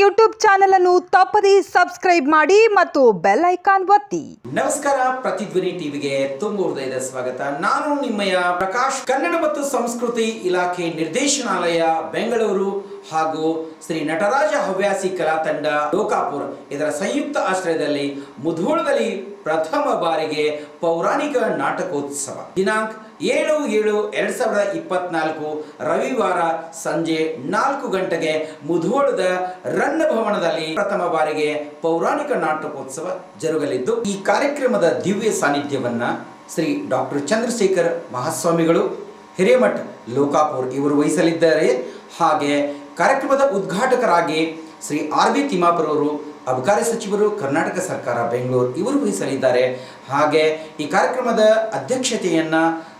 YouTube channel ಅನ್ನು ತಪ್ಪದೇ subscribe ಮಾಡಿ ಮತ್ತು ಬೆಲ್ ಐಕಾನ್ ಒತ್ತಿ. ನಮಸ್ಕಾರ ಪ್ರತಿಧ್ವನಿ ಟಿವಿಗೆ ತುಂಬ ಹೃದಯದ ಸ್ವಾಗತ. ನಾನು ನಿಮ್ಮಯ ಪ್ರಕಾಶ್. ಕನ್ನಡ ಮತ್ತು ಸಂಸ್ಕೃತಿ ಇಲಾಖೆ ನಿರ್ದೇಶನಾಲಯ, ಬೆಂಗಳೂರು. ಹಾಗೂ ಶ್ರೀ ನಟರಾಜ ಹವ್ಯಾಸಿ ಕಲಾ ತಂಡ ಲೋಕಾಪುರ ಇದರ ಸಂಯುಕ್ತ ಆಶ್ರಯದಲ್ಲಿ ಮುಧೋಳದಲ್ಲಿ ಪ್ರಥಮ ಬಾರಿಗೆ ಪೌರಾಣಿಕ ನಾಟಕೋತ್ಸವ. ದಿನಾಂಕ ಏಳು ಏಳು ಎರಡ್ ಸಾವಿರದ ಇಪ್ಪತ್ನಾಲ್ಕು ರವಿವಾರ ಸಂಜೆ ನಾಲ್ಕು ಗಂಟೆಗೆ ಮುಧೋಳದ ರನ್ನ ಭವನದಲ್ಲಿ ಪ್ರಥಮ ಬಾರಿಗೆ ಪೌರಾಣಿಕ ನಾಟಕೋತ್ಸವ ಜರುಗಲಿದ್ದು, ಈ ಕಾರ್ಯಕ್ರಮದ ದಿವ್ಯ ಸಾನ್ನಿಧ್ಯವನ್ನ ಶ್ರೀ ಡಾಕ್ಟರ್ ಚಂದ್ರಶೇಖರ್ ಮಹಾಸ್ವಾಮಿಗಳು ಹಿರೇಮಠ್ ಲೋಕಾಪುರ್ ಇವರು ವಹಿಸಲಿದ್ದಾರೆ. ಹಾಗೆ ಕಾರ್ಯಕ್ರಮದ ಉದ್ಘಾಟಕರಾಗಿ ಶ್ರೀ ಆರ್ ಬಿ ತಿಮ್ಮಾಪುರ್ ಅವರು ಅಬಕಾರಿ ಸಚಿವರು, ಕರ್ನಾಟಕ ಸರ್ಕಾರ, ಬೆಂಗಳೂರು ಇವರು ವಹಿಸಲಿದ್ದಾರೆ. ಹಾಗೆ ಈ ಕಾರ್ಯಕ್ರಮದ ಅಧ್ಯಕ್ಷತೆಯನ್ನ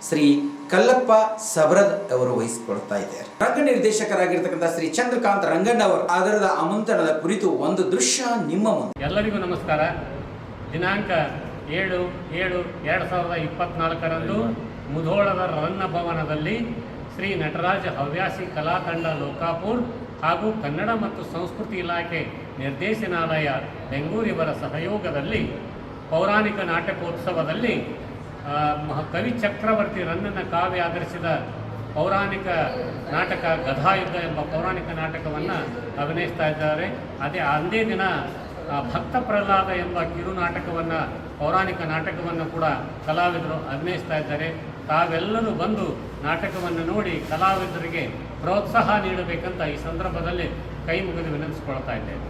ಶ್ರೀ ಕಲ್ಲಪ್ಪ ಸಬರದ್ ಅವರು ವಹಿಸಿಕೊಳ್ತಾ ಇದ್ದಾರೆ. ರಂಗ ನಿರ್ದೇಶಕರಾಗಿರ್ತಕ್ಕಂಥ ಶ್ರೀ ಚಂದ್ರಕಾಂತ್ ರಂಗಣ್ಣ ಅವರ ಆಧಾರದ ಆಮಂತ್ರಣದ ಕುರಿತು ಒಂದು ದೃಶ್ಯ ನಿಮ್ಮ ಮುಂದೆ. ಎಲ್ಲರಿಗೂ ನಮಸ್ಕಾರ. ದಿನಾಂಕ ಏಳು ಏಳು, ಎರಡು ಸಾವಿರದ ಇಪ್ಪತ್ನಾಲ್ಕರಂದು ಮುಧೋಳದ ರನ್ನ ಭವನದಲ್ಲಿ ಶ್ರೀ ನಟರಾಜ ಹವ್ಯಾಸಿ ಕಲಾ ತಂಡ ಲೋಕಾಪುರ್ ಹಾಗೂ ಕನ್ನಡ ಮತ್ತು ಸಂಸ್ಕೃತಿ ಇಲಾಖೆ ನಿರ್ದೇಶನಾಲಯ ಬೆಂಗಳೂರಿವರ ಸಹಯೋಗದಲ್ಲಿ ಪೌರಾಣಿಕ ನಾಟಕೋತ್ಸವದಲ್ಲಿ ಕವಿ ಚಕ್ರವರ್ತಿ ರನ್ನನ ಕಾವ್ಯ ಆಧರಿಸಿದ ಪೌರಾಣಿಕ ನಾಟಕ ಗದಾಯುದ್ಧ ಎಂಬ ಪೌರಾಣಿಕ ನಾಟಕವನ್ನು ಅಭಿನಯಿಸ್ತಾ ಇದ್ದಾರೆ. ಅದೇ ಅಂದೇ ದಿನ ಭಕ್ತ ಪ್ರಹ್ಲಾದ ಎಂಬ ಕಿರು ನಾಟಕವನ್ನು ಪೌರಾಣಿಕ ನಾಟಕವನ್ನು ಕೂಡ ಕಲಾವಿದರು ಅಭಿನಯಿಸ್ತಾ ಇದ್ದಾರೆ. ತಾವೆಲ್ಲರೂ ಬಂದು ನಾಟಕವನ್ನು ನೋಡಿ ಕಲಾವಿದರಿಗೆ ಪ್ರೋತ್ಸಾಹ ನೀಡಬೇಕಂತ ಈ ಸಂದರ್ಭದಲ್ಲಿ ಕೈ ಮುಗಿದು ವಿನಂತಿಸ್ಕೊಳ್ತಾ ಇದ್ದೇನೆ.